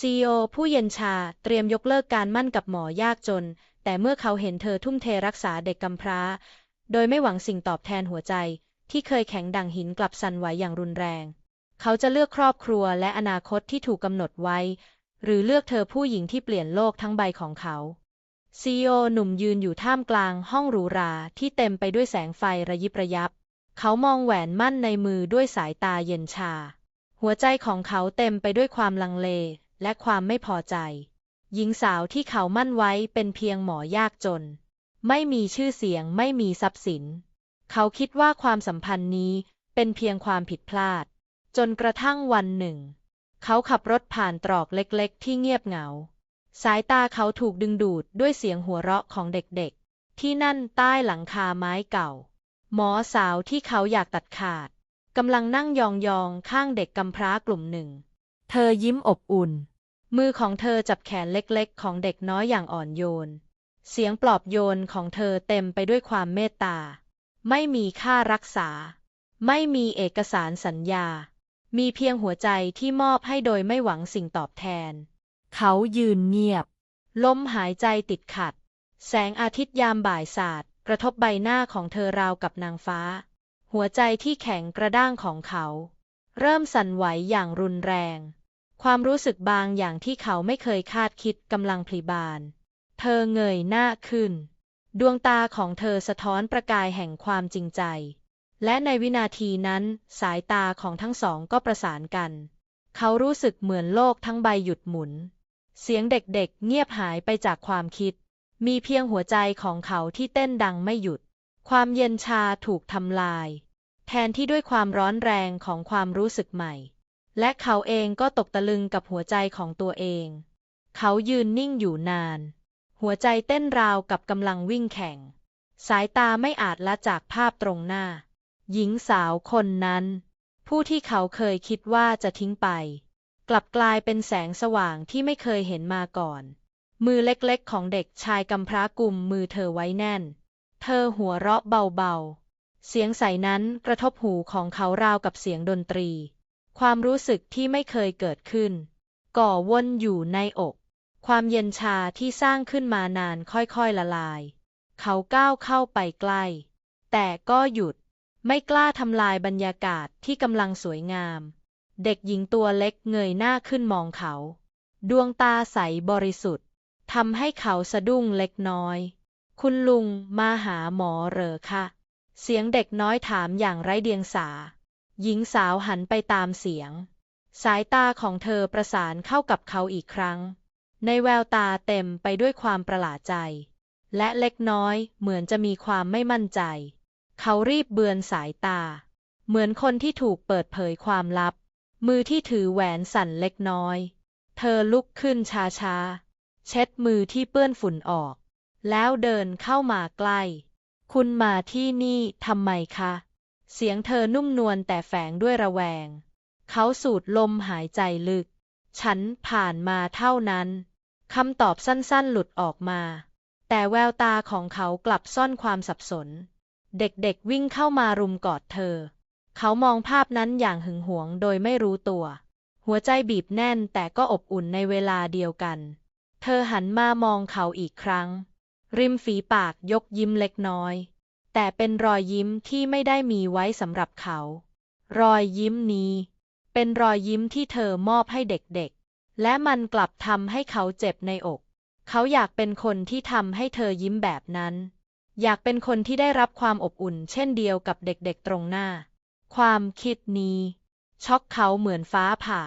ซีโอผู้เย็นชาเตรียมยกเลิกการมั่นกับหมอยากจน แต่เมื่อเขาเห็นเธอทุ่มเทรักษาเด็กกำพร้า โดยไม่หวังสิ่งตอบแทนหัวใจ ที่เคยแข็งดังหินกลับสั่นไหวอย่างรุนแรง เขาจะเลือกครอบครัวและอนาคตที่ถูกกำหนดไว้ หรือเลือกเธอผู้หญิงที่เปลี่ยนโลกทั้งใบของเขาซีโอหนุ่มยืนอยู่ท่ามกลางห้องหรูหราที่เต็มไปด้วยแสงไฟระยิบระยับ เขามองแหวนมั่นในมือด้วยสายตาเย็นชา หัวใจของเขาเต็มไปด้วยความลังเล และความไม่พอใจ หญิงสาวที่เขามั่นไว้เป็นเพียงหมอยากจน ไม่มีชื่อเสียงไม่มีทรัพย์สิน เขาคิดว่าความสัมพันธ์นี้เป็นเพียงความผิดพลาด จนกระทั่งวันหนึ่ง เขาขับรถผ่านตรอกเล็กๆ ที่เงียบเหงา สายตาเขาถูกดึงดูดด้วยเสียงหัวเราะของเด็กๆ ที่นั่นใต้หลังคาไม้เก่า หมอสาวที่เขาอยากตัดขาดกำลังนั่งยองๆ ข้างเด็กกำพร้ากลุ่มหนึ่ง เธอยิ้มอบอุ่น มือของเธอจับแขนเล็กๆ ของเด็กน้อยอย่างอ่อนโยน เสียงปลอบโยนของเธอเต็มไปด้วยความเมตตา ไม่มีค่ารักษา ไม่มีเอกสารสัญญา มีเพียงหัวใจที่มอบให้โดยไม่หวังสิ่งตอบแทน เขายืนเงียบ ลมหายใจติดขัด แสงอาทิตย์ยามบ่ายสาดกระทบใบหน้าของเธอราวกับนางฟ้า หัวใจที่แข็งกระด้างของเขา เริ่มสั่นไหวอย่างรุนแรง ความรู้สึกบางอย่างที่เขาไม่เคยคาดคิดกำลังพลีบาน เธอเงยหน้าขึ้น ดวงตาของเธอสะท้อนประกายแห่งความจริงใจ และในวินาทีนั้นสายตาของทั้งสองก็ประสานกัน เขารู้สึกเหมือนโลกทั้งใบหยุดหมุน เสียงเด็กๆเงียบหายไปจากความคิด มีเพียงหัวใจของเขาที่เต้นดังไม่หยุด ความเย็นชาถูกทำลาย แทนที่ด้วยความร้อนแรงของความรู้สึกใหม่ และเขาเองก็ตกตะลึงกับหัวใจของตัวเอง เขายืนนิ่งอยู่นาน หัวใจเต้นราวกับกำลังวิ่งแข่ง สายตาไม่อาจละจากภาพตรงหน้า หญิงสาวคนนั้น ผู้ที่เขาเคยคิดว่าจะทิ้งไป กลับกลายเป็นแสงสว่างที่ไม่เคยเห็นมาก่อน มือเล็กๆของเด็กชายกำพร้ากุมมือเธอไว้แน่น เธอหัวเราะเบาๆ เสียงใสนั้นกระทบหูของเขาราวกับเสียงดนตรี ความรู้สึกที่ไม่เคยเกิดขึ้น ก่อวนอยู่ในอก ความเย็นชาที่สร้างขึ้นมานานค่อยๆละลาย เขาก้าวเข้าไปใกล้ แต่ก็หยุด ไม่กล้าทำลายบรรยากาศที่กำลังสวยงาม เด็กหญิงตัวเล็กเงยหน้าขึ้นมองเขา ดวงตาใสบริสุทธิ์ทำให้เขาสะดุ้งเล็กน้อย คุณลุงมาหาหมอเหรอคะ เสียงเด็กน้อยถามอย่างไร้เดียงสา หญิงสาวหันไปตามเสียง สายตาของเธอประสานเข้ากับเขาอีกครั้ง ในแววตาเต็มไปด้วยความประหลาดใจ และเล็กน้อยเหมือนจะมีความไม่มั่นใจ เขารีบเบือนสายตา เหมือนคนที่ถูกเปิดเผยความลับ มือที่ถือแหวนสั่นเล็กน้อย เธอลุกขึ้นช้าๆ เช็ดมือที่เปื้อนฝุ่นออก แล้วเดินเข้ามาใกล้ คุณมาที่นี่ทำไมคะ เสียงเธอนุ่มนวลแต่แฝงด้วยระแวง เขาสูดลมหายใจลึก ฉันผ่านมาเท่านั้น คำตอบสั้นๆหลุดออกมา แต่แววตาของเขากลับซ่อนความสับสน เด็กๆวิ่งเข้ามารุมกอดเธอ เขามองภาพนั้นอย่างหึงหวงโดยไม่รู้ตัว หัวใจบีบแน่นแต่ก็อบอุ่นในเวลาเดียวกัน เธอหันมามองเขาอีกครั้ง ริมฝีปากยกยิ้มเล็กน้อย แต่เป็นรอยยิ้มที่ไม่ได้มีไว้สำหรับเขา รอยยิ้มนี้ เป็นรอยยิ้มที่เธอมอบให้เด็กๆ และมันกลับทำให้เขาเจ็บในอก เขาอยากเป็นคนที่ทำให้เธอยิ้มแบบนั้น อยากเป็นคนที่ได้รับความอบอุ่น เช่นเดียวกับเด็กๆตรงหน้า ความคิดนี้ ช็อกเขาเหมือนฟ้าผ่า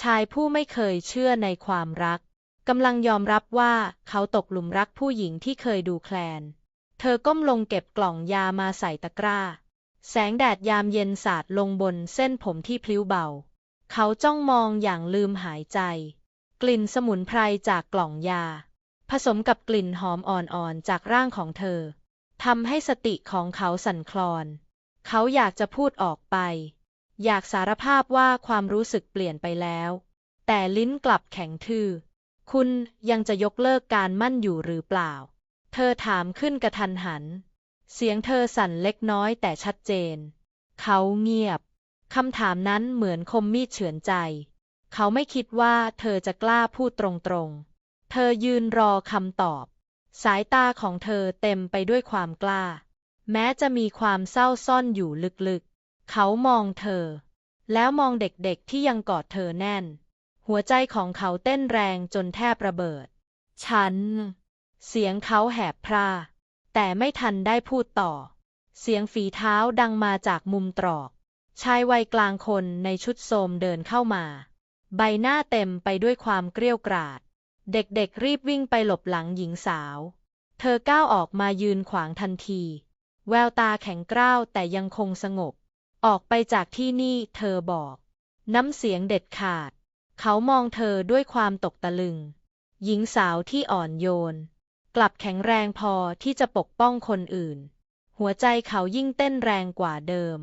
ชายผู้ไม่เคยเชื่อในความรักกำลังยอมรับว่าเขาตกหลุมรักผู้หญิงที่เคยดูแคลน เธอก้มลงเก็บกล่องยามาใส่ตะกร้า แสงแดดยามเย็นสาดลงบนเส้นผมที่พลิ้วเบา เขาจ้องมองอย่างลืมหายใจ กลิ่นสมุนไพรจากกล่องยา ผสมกับกลิ่นหอมอ่อนๆจากร่างของเธอทำให้สติของเขาสั่นคลอน เขาอยากจะพูดออกไป อยากสารภาพว่าความรู้สึกเปลี่ยนไปแล้ว แต่ลิ้นกลับแข็งทื่อ คุณยังจะยกเลิกการมั่นอยู่หรือเปล่า เธอถามขึ้นกระทันหัน เสียงเธอสั่นเล็กน้อยแต่ชัดเจน เขาเงียบ คำถามนั้นเหมือนคมมีดเฉือนใจ เขาไม่คิดว่าเธอจะกล้าพูดตรงๆ เธอยืนรอคำตอบ สายตาของเธอเต็มไปด้วยความกล้า แม้จะมีความเศร้าซ่อนอยู่ลึกๆ เขามองเธอ แล้วมองเด็กๆที่ยังกอดเธอแน่น หัวใจของเขาเต้นแรงจนแทบระเบิด ฉัน เสียงเขาแหบพร่าแต่ไม่ทันได้พูดต่อ เสียงฝีเท้าดังมาจากมุมตรอก ชายวัยกลางคนในชุดโทมเดินเข้ามา ใบหน้าเต็มไปด้วยความเกรี้ยวกราด เด็กๆรีบวิ่งไปหลบหลังหญิงสาว เธอก้าวออกมายืนขวางทันที แววตาแข็งกร้าวแต่ยังคงสงบ ออกไปจากที่นี่เธอบอก น้ำเสียงเด็ดขาด เขามองเธอด้วยความตกตะลึง หญิงสาวที่อ่อนโยน กลับแข็งแรงพอที่จะปกป้องคนอื่น หัวใจเขายิ่งเต้นแรงกว่าเดิม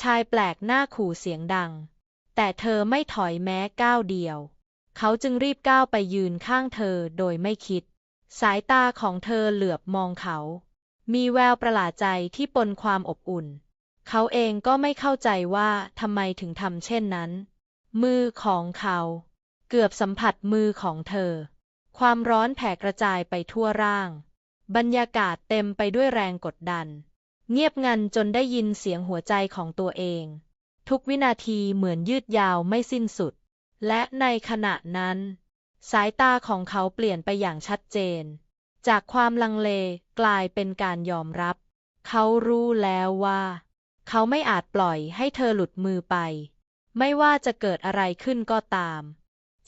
ชายแปลกหน้าขู่เสียงดัง แต่เธอไม่ถอยแม้ก้าวเดียว เขาจึงรีบก้าวไปยืนข้างเธอโดยไม่คิด สายตาของเธอเหลือบมองเขา มีแววประหลาดใจที่ปนความอบอุ่น เขาเองก็ไม่เข้าใจว่าทำไมถึงทำเช่นนั้น มือของเขา เกือบสัมผัสมือของเธอ ความร้อนแผ่กระจายไปทั่วร่าง บรรยากาศเต็มไปด้วยแรงกดดัน เงียบงันจนได้ยินเสียงหัวใจของตัวเอง ทุกวินาทีเหมือนยืดยาวไม่สิ้นสุด และในขณะนั้น สายตาของเขาเปลี่ยนไปอย่างชัดเจน จากความลังเลกลายเป็นการยอมรับ เขารู้แล้วว่า เขาไม่อาจปล่อยให้เธอหลุดมือไป ไม่ว่าจะเกิดอะไรขึ้นก็ตาม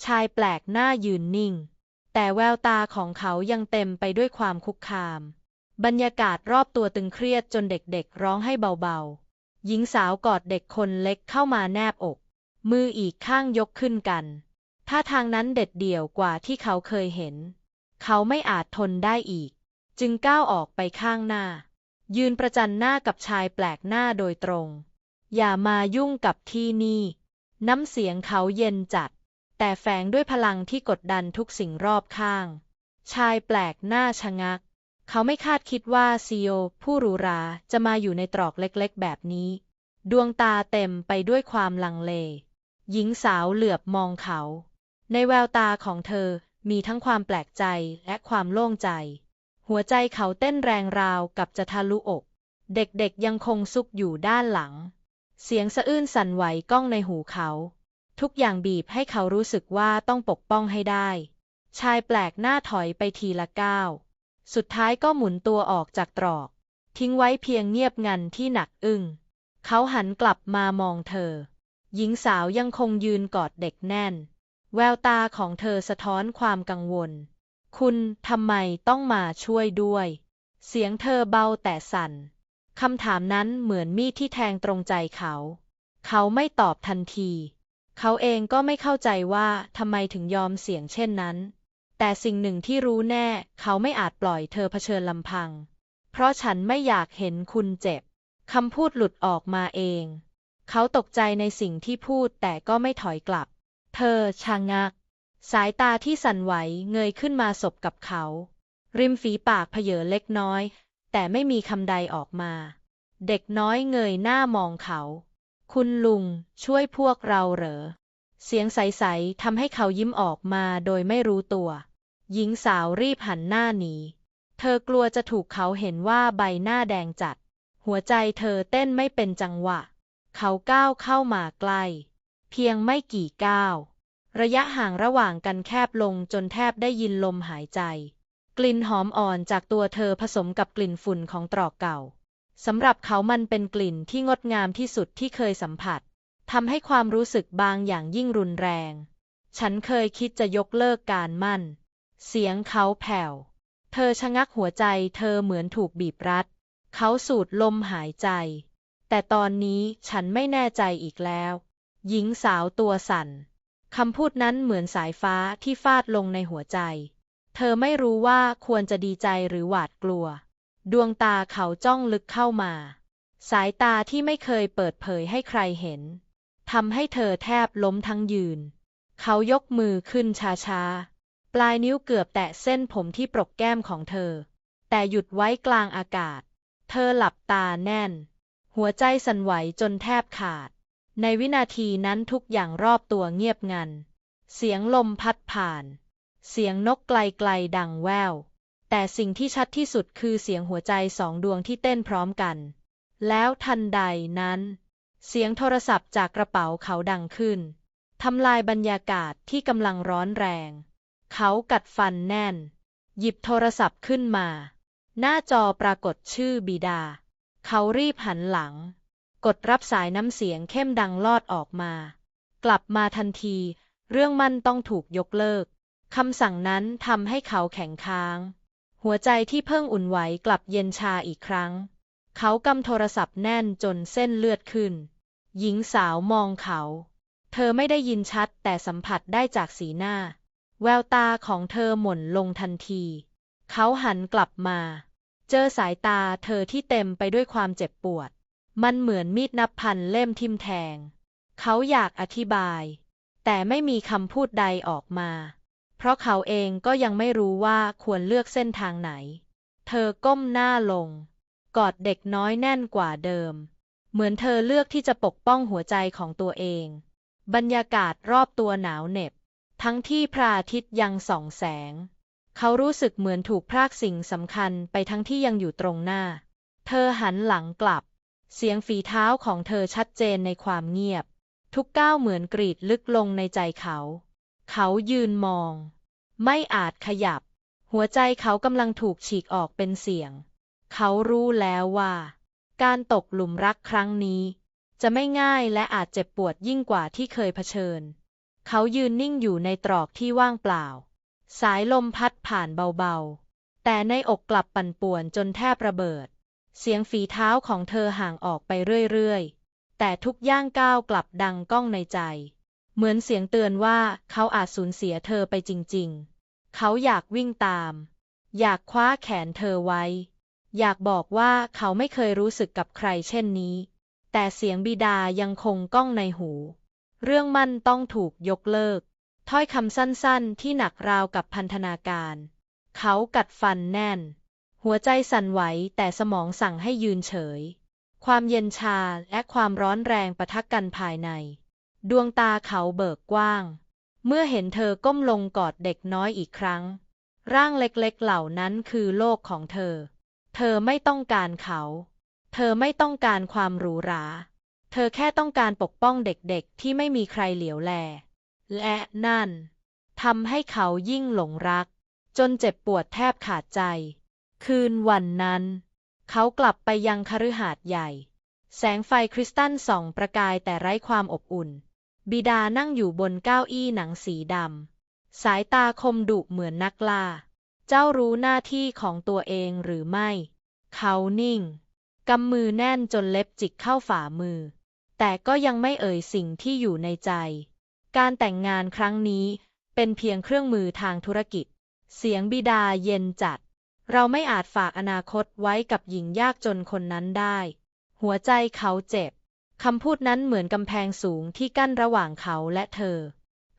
ชายแปลกหน้ายืนนิ่ง แต่แววตาของเขายังเต็มไปด้วยความคุกคาม บรรยากาศรอบตัวตึงเครียดจนเด็กๆ ร้องให้เบาๆ หญิงสาวกอดเด็กคนเล็กเข้ามาแนบอก มืออีกข้างยกขึ้นกันท่าทางนั้นเด็ดเดี่ยวกว่าที่เขาเคยเห็น เขาไม่อาจทนได้อีก จึงก้าวออกไปข้างหน้า ยืนประจันหน้ากับชายแปลกหน้าโดยตรง อย่ามายุ่งกับที่นี่ น้ำเสียงเขาเย็นจัด แต่แฝงด้วยพลังที่กดดันทุกสิ่งรอบข้าง ชายแปลกหน้าชะงัก เขาไม่คาดคิดว่าซีโอผู้หรูหราจะมาอยู่ในตรอกเล็กๆ แบบนี้ ดวงตาเต็มไปด้วยความลังเล หญิงสาวเหลือบมองเขา ในแววตาของเธอมีทั้งความแปลกใจและความโล่งใจ หัวใจเขาเต้นแรงราวกับจะทะลุอก เด็กๆยังคงซุกอยู่ด้านหลัง เสียงสะอื้นสั่นไหวก้องในหูเขา ทุกอย่างบีบให้เขารู้สึกว่าต้องปกป้องให้ได้ ชายแปลกหน้าถอยไปทีละก้าว สุดท้ายก็หมุนตัวออกจากตรอก ทิ้งไว้เพียงเงียบงันที่หนักอึ้ง เขาหันกลับมามองเธอ หญิงสาวยังคงยืนกอดเด็กแน่น แววตาของเธอสะท้อนความกังวล คุณทำไมต้องมาช่วยด้วย เสียงเธอเบาแต่สั่น คำถามนั้นเหมือนมีดที่แทงตรงใจเขา เขาไม่ตอบทันที เขาเองก็ไม่เข้าใจว่าทำไมถึงยอมเสี่ยงเช่นนั้น แต่สิ่งหนึ่งที่รู้แน่ เขาไม่อาจปล่อยเธอเผชิญลำพัง เพราะฉันไม่อยากเห็นคุณเจ็บคำพูดหลุดออกมาเอง เขาตกใจในสิ่งที่พูดแต่ก็ไม่ถอยกลับ เธอชะงัก สายตาที่สั่นไหวเงยขึ้นมาสบกับเขา ริมฝีปากเผยเล็กน้อย แต่ไม่มีคำใดออกมา เด็กน้อยเงยหน้ามองเขา คุณลุงช่วยพวกเราเหรอ เสียงใสๆทำให้เขายิ้มออกมาโดยไม่รู้ตัว หญิงสาวรีบหันหน้าหนี เธอกลัวจะถูกเขาเห็นว่าใบหน้าแดงจัด หัวใจเธอเต้นไม่เป็นจังหวะ เขาก้าวเข้ามาใกล้ เพียงไม่กี่ก้าว ระยะห่างระหว่างกันแคบลงจนแทบได้ยินลมหายใจ กลิ่นหอมอ่อนจากตัวเธอผสมกับกลิ่นฝุ่นของตรอกเก่า สำหรับเขามันเป็นกลิ่นที่งดงามที่สุดที่เคยสัมผัสทำให้ความรู้สึกบางอย่างยิ่งรุนแรง ฉันเคยคิดจะยกเลิกการมั่น เสียงเขาแผ่ว เธอชะงักหัวใจเธอเหมือนถูกบีบรัด เขาสูดลมหายใจ แต่ตอนนี้ฉันไม่แน่ใจอีกแล้ว หญิงสาวตัวสั่น คำพูดนั้นเหมือนสายฟ้าที่ฟาดลงในหัวใจ เธอไม่รู้ว่าควรจะดีใจหรือหวาดกลัว ดวงตาเขาจ้องลึกเข้ามา สายตาที่ไม่เคยเปิดเผยให้ใครเห็นทำให้เธอแทบล้มทั้งยืน เขายกมือขึ้นช้าๆ ปลายนิ้วเกือบแตะเส้นผมที่ปรกแก้มของเธอ แต่หยุดไว้กลางอากาศ เธอหลับตาแน่น หัวใจสั่นไหวจนแทบขาด ในวินาทีนั้นทุกอย่างรอบตัวเงียบงัน เสียงลมพัดผ่าน เสียงนกไกลๆดังแว่ว แต่สิ่งที่ชัดที่สุดคือเสียงหัวใจสองดวงที่เต้นพร้อมกัน แล้วทันใดนั้น เสียงโทรศัพท์จากกระเป๋าเขาดังขึ้นทำลายบรรยากาศที่กำลังร้อนแรง เขากัดฟันแน่น หยิบโทรศัพท์ขึ้นมา หน้าจอปรากฏชื่อบิดา เขารีบหันหลัง กดรับสายน้ำเสียงเข้มดังลอดออกมา กลับมาทันที เรื่องมั่นต้องถูกยกเลิกคำสั่งนั้นทำให้เขาแข็งค้าง หัวใจที่เพิ่งอุ่นไหวกลับเย็นชาอีกครั้ง เขากำโทรศัพท์แน่นจนเส้นเลือดขึ้น หญิงสาวมองเขา เธอไม่ได้ยินชัดแต่สัมผัสได้จากสีหน้า แววตาของเธอหม่นลงทันที เขาหันกลับมา เจอสายตาเธอที่เต็มไปด้วยความเจ็บปวด มันเหมือนมีดนับพันเล่มทิ่มแทง เขาอยากอธิบาย แต่ไม่มีคำพูดใดออกมา เพราะเขาเองก็ยังไม่รู้ว่าควรเลือกเส้นทางไหน เธอก้มหน้าลง กอดเด็กน้อยแน่นกว่าเดิม เหมือนเธอเลือกที่จะปกป้องหัวใจของตัวเอง บรรยากาศรอบตัวหนาวเหน็บ ทั้งที่พระอาทิตย์ยังส่องแสง เขารู้สึกเหมือนถูกพรากสิ่งสำคัญไปทั้งที่ยังอยู่ตรงหน้า เธอหันหลังกลับ เสียงฝีเท้าของเธอชัดเจนในความเงียบ ทุกก้าวเหมือนกรีดลึกลงในใจเขา เขายืนมอง ไม่อาจขยับ หัวใจเขากำลังถูกฉีกออกเป็นเสียง เขารู้แล้วว่า การตกหลุมรักครั้งนี้ จะไม่ง่ายและอาจเจ็บปวดยิ่งกว่าที่เคยเผชิญ เขายืนนิ่งอยู่ในตรอกที่ว่างเปล่า สายลมพัดผ่านเบาๆ แต่ในอกกลับปั่นป่วนจนแทบระเบิด เสียงฝีเท้าของเธอห่างออกไปเรื่อยๆ แต่ทุกย่างก้าวกลับดังก้องในใจ เหมือนเสียงเตือนว่าเขาอาจสูญเสียเธอไปจริงๆ เขาอยากวิ่งตาม อยากคว้าแขนเธอไว้ อยากบอกว่าเขาไม่เคยรู้สึกกับใครเช่นนี้ แต่เสียงบิดายังคงก้องในหู เรื่องมั่นต้องถูกยกเลิก ถ้อยคำสั้นๆ ที่หนักราวกับพันธนาการ เขากัดฟันแน่น หัวใจสั่นไหวแต่สมองสั่งให้ยืนเฉย ความเย็นชาและความร้อนแรงปะทะกันภายใน ดวงตาเขาเบิกกว้าง เมื่อเห็นเธอก้มลงกอดเด็กน้อยอีกครั้ง ร่างเล็กๆเหล่านั้นคือโลกของเธอ เธอไม่ต้องการเขา เธอไม่ต้องการความหรูหรา เธอแค่ต้องการปกป้องเด็กๆ ที่ไม่มีใครเหลียวแล และนั่นทำให้เขายิ่งหลงรัก จนเจ็บปวดแทบขาดใจ คืนวันนั้น เขากลับไปยังคฤหาสน์ใหญ่ แสงไฟคริสตัลส่องประกายแต่ไร้ความอบอุ่น บิดานั่งอยู่บนเก้าอี้หนังสีดำ สายตาคมดุเหมือนนักล่า เจ้ารู้หน้าที่ของตัวเองหรือไม่ เขานิ่ง กำมือแน่นจนเล็บจิกเข้าฝ่ามือ แต่ก็ยังไม่เอ่ยสิ่งที่อยู่ในใจ การแต่งงานครั้งนี้เป็นเพียงเครื่องมือทางธุรกิจ เสียงบิดาเย็นจัด เราไม่อาจฝากอนาคตไว้กับหญิงยากจนคนนั้นได้ หัวใจเขาเจ็บ คำพูดนั้นเหมือนกำแพงสูงที่กั้นระหว่างเขาและเธอ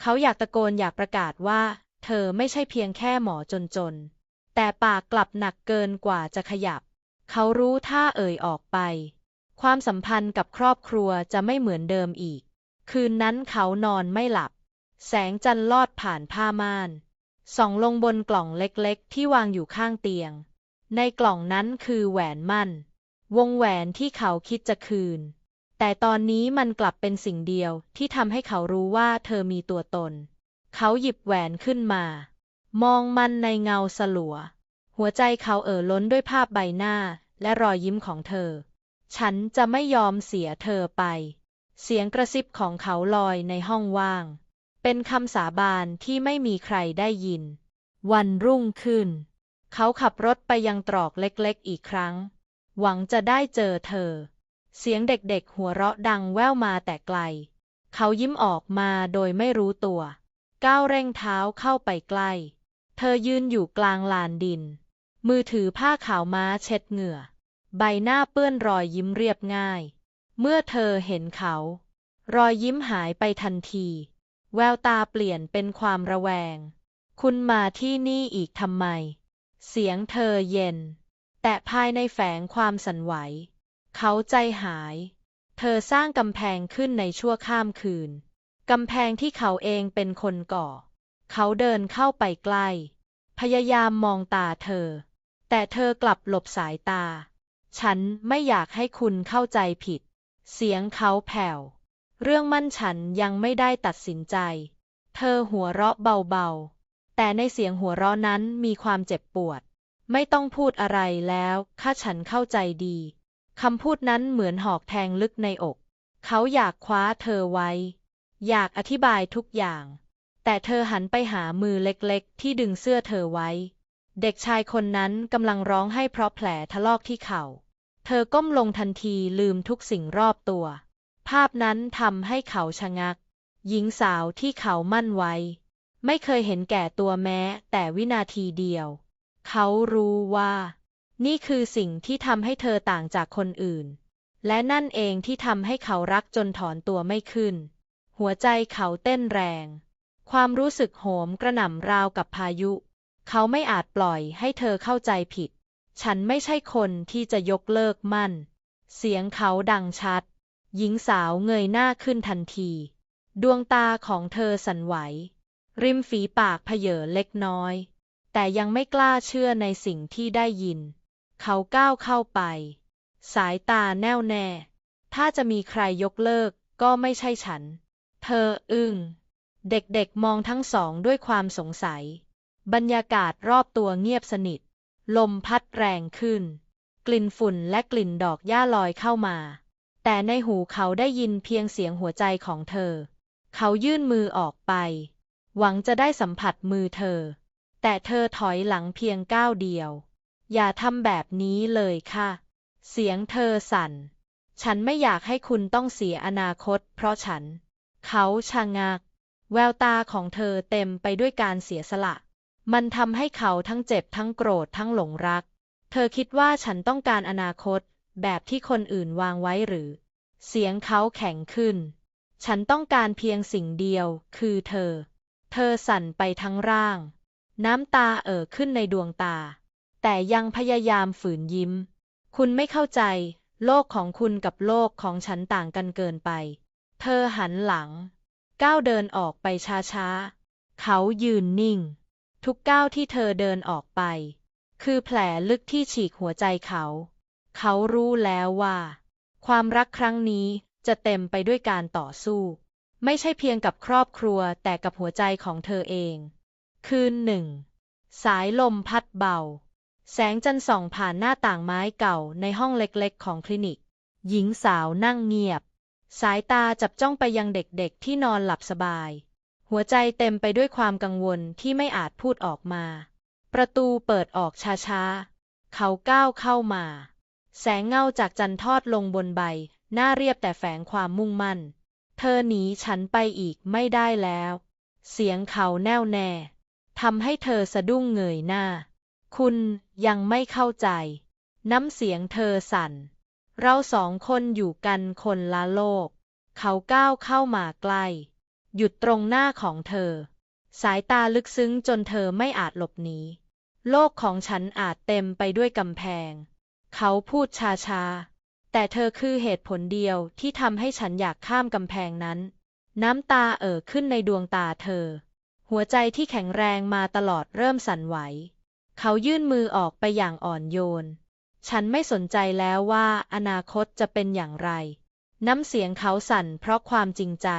เขาอยากตะโกนอยากประกาศว่า เธอไม่ใช่เพียงแค่หมอจนๆ แต่ปากกลับหนักเกินกว่าจะขยับ เขารู้ถ้าเอ่ยออกไป ความสัมพันธ์กับครอบครัวจะไม่เหมือนเดิมอีก คืนนั้นเขานอนไม่หลับ แสงจันทร์ลอดผ่านผ้าม่าน ส่องลงบนกล่องเล็กๆ ที่วางอยู่ข้างเตียง ในกล่องนั้นคือแหวนมั่น วงแหวนที่เขาคิดจะคืน แต่ตอนนี้มันกลับเป็นสิ่งเดียวที่ทำให้เขารู้ว่าเธอมีตัวตน เขาหยิบแหวนขึ้นมา มองมันในเงาสลัว หัวใจเขาเอ่อล้นด้วยภาพใบหน้าและรอยยิ้มของเธอ ฉันจะไม่ยอมเสียเธอไป เสียงกระซิบของเขาลอยในห้องว่าง เป็นคำสาบานที่ไม่มีใครได้ยิน วันรุ่งขึ้น เขาขับรถไปยังตรอกเล็กๆอีกครั้ง หวังจะได้เจอเธอ เสียงเด็กๆ หัวเราะดังแว่วมาแต่ไกล เขายิ้มออกมาโดยไม่รู้ตัว ก้าวเร่งเท้าเข้าไปใกล้ เธอยืนอยู่กลางลานดิน มือถือผ้าขาวม้าเช็ดเหงื่อ ใบหน้าเปื้อนรอยยิ้มเรียบง่าย เมื่อเธอเห็นเขา รอยยิ้มหายไปทันที แววตาเปลี่ยนเป็นความระแวง คุณมาที่นี่อีกทำไม เสียงเธอเย็น แต่ภายในแฝงความสั่นไหว เขาใจหาย เธอสร้างกำแพงขึ้นในชั่วข้ามคืน กำแพงที่เขาเองเป็นคนก่อ เขาเดินเข้าไปใกล้ พยายามมองตาเธอ แต่เธอกลับหลบสายตา ฉันไม่อยากให้คุณเข้าใจผิด เสียงเขาแผ่ว เรื่องมั่นฉันยังไม่ได้ตัดสินใจ เธอหัวเราะเบาๆ แต่ในเสียงหัวเราะนั้นมีความเจ็บปวด ไม่ต้องพูดอะไรแล้วข้าฉันเข้าใจดี คำพูดนั้นเหมือนหอกแทงลึกในอก เขาอยากคว้าเธอไว้ อยากอธิบายทุกอย่าง แต่เธอหันไปหามือเล็กๆ ที่ดึงเสื้อเธอไว้ เด็กชายคนนั้นกำลังร้องให้เพราะแผลทะลอกที่เข่า เธอก้มลงทันทีลืมทุกสิ่งรอบตัว ภาพนั้นทำให้เขาชะงัก หญิงสาวที่เขามั่นไว้ ไม่เคยเห็นแก่ตัวแม้แต่วินาทีเดียว เขารู้ว่า นี่คือสิ่งที่ทำให้เธอต่างจากคนอื่น และนั่นเองที่ทำให้เขารักจนถอนตัวไม่ขึ้น หัวใจเขาเต้นแรง ความรู้สึกโหมกระหน่ำราวกับพายุ เขาไม่อาจปล่อยให้เธอเข้าใจผิด ฉันไม่ใช่คนที่จะยกเลิกมั่น เสียงเขาดังชัด หญิงสาวเงยหน้าขึ้นทันที ดวงตาของเธอสั่นไหว ริมฝีปากเผยอเล็กน้อย แต่ยังไม่กล้าเชื่อในสิ่งที่ได้ยิน เขาก้าวเข้าไป สายตาแน่วแน่ ถ้าจะมีใครยกเลิกก็ไม่ใช่ฉัน เธออึง้ง เด็กๆมองทั้งสองด้วยความสงสัย บรรยากาศรอบตัวเงียบสนิท ลมพัดแรงขึ้น กลิ่นฝุ่นและกลิ่นดอกหญ้าลอยเข้ามา แต่ในหูเขาได้ยินเพียงเสียงหัวใจของเธอ เขายื่นมือออกไป หวังจะได้สัมผัสมือเธอ แต่เธอถอยหลังเพียงก้าวเดียว อย่าทำแบบนี้เลยค่ะ เสียงเธอสั่น ฉันไม่อยากให้คุณต้องเสียอนาคต เพราะฉัน เขาชะงัก แววตาของเธอเต็มไปด้วยการเสียสละ มันทำให้เขาทั้งเจ็บทั้งโกรธทั้งหลงรัก เธอคิดว่าฉันต้องการอนาคต แบบที่คนอื่นวางไว้หรือ เสียงเขาแข็งขึ้น ฉันต้องการเพียงสิ่งเดียว คือเธอ เธอสั่นไปทั้งร่าง น้ำตาเอ่อขึ้นในดวงตา แต่ยังพยายามฝืนยิ้ม คุณไม่เข้าใจ โลกของคุณกับโลกของฉันต่างกันเกินไป เธอหันหลัง ก้าวเดินออกไปช้าๆ เขายืนนิ่ง ทุกก้าวที่เธอเดินออกไป คือแผลลึกที่ฉีกหัวใจเขา เขารู้แล้วว่า ความรักครั้งนี้จะเต็มไปด้วยการต่อสู้ ไม่ใช่เพียงกับครอบครัวแต่กับหัวใจของเธอเอง คืนหนึ่ง สายลมพัดเบา แสงจันทร์ส่องผ่านหน้าต่างไม้เก่าในห้องเล็กๆ ของคลินิก หญิงสาวนั่งเงียบ สายตาจับจ้องไปยังเด็กๆ ที่นอนหลับสบาย หัวใจเต็มไปด้วยความกังวลที่ไม่อาจพูดออกมา ประตูเปิดออกช้าๆ เขาก้าวเข้ามา แสงเงาจากจันทร์ทอดลงบนใบ หน้าเรียบแต่แฝงความมุ่งมั่น เธอหนีฉันไปอีกไม่ได้แล้ว เสียงเขาแน่วแน่ทำให้เธอสะดุ้งเงยหน้า คุณยังไม่เข้าใจ น้ำเสียงเธอสั่น เราสองคนอยู่กันคนละโลก เขาก้าวเข้ามาใกล้ หยุดตรงหน้าของเธอ สายตาลึกซึ้งจนเธอไม่อาจหลบหนี โลกของฉันอาจเต็มไปด้วยกำแพง เขาพูดช้าๆ แต่เธอคือเหตุผลเดียวที่ทำให้ฉันอยากข้ามกำแพงนั้น น้ำตาเอ่อขึ้นในดวงตาเธอ หัวใจที่แข็งแรงมาตลอดเริ่มสั่นไหว เขายื่นมือออกไปอย่างอ่อนโยน ฉันไม่สนใจแล้วว่าอนาคตจะเป็นอย่างไร น้ำเสียงเขาสั่นเพราะความจริงใจ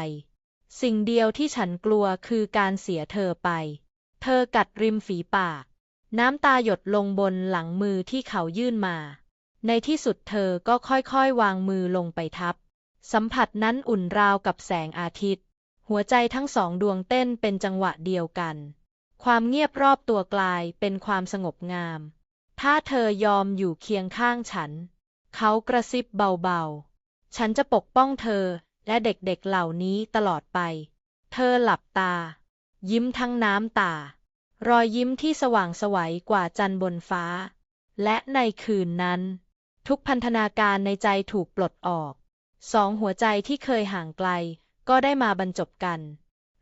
สิ่งเดียวที่ฉันกลัวคือการเสียเธอไป เธอกัดริมฝีปาก น้ำตาหยดลงบนหลังมือที่เขายื่นมา ในที่สุดเธอก็ค่อยๆ วางมือลงไปทับ สัมผัสนั้นอุ่นราวกับแสงอาทิตย์ หัวใจทั้งสองดวงเต้นเป็นจังหวะเดียวกัน ความเงียบรอบตัวกลายเป็นความสงบงาม ถ้าเธอยอมอยู่เคียงข้างฉัน เขากระซิบเบาๆ ฉันจะปกป้องเธอและเด็กๆเหล่านี้ตลอดไป เธอหลับตา ยิ้มทั้งน้ำตา รอยยิ้มที่สว่างไสวัยกว่าจันบนฟ้า และในคืนนั้น ทุกพันธนาการในใจถูกปลดออก สองหัวใจที่เคยห่างไกลก็ได้มาบรรจบกัน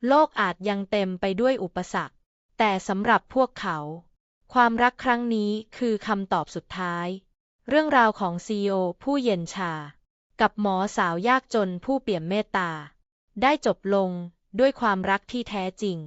โลกอาจยังเต็มไปด้วยอุปสรรค แต่สำหรับพวกเขา ความรักครั้งนี้คือคำตอบสุดท้าย เรื่องราวของซีโอผู้เย็นชา กับหมอสาวยากจนผู้เปี่ยมเมตตา ได้จบลงด้วยความรักที่แท้จริง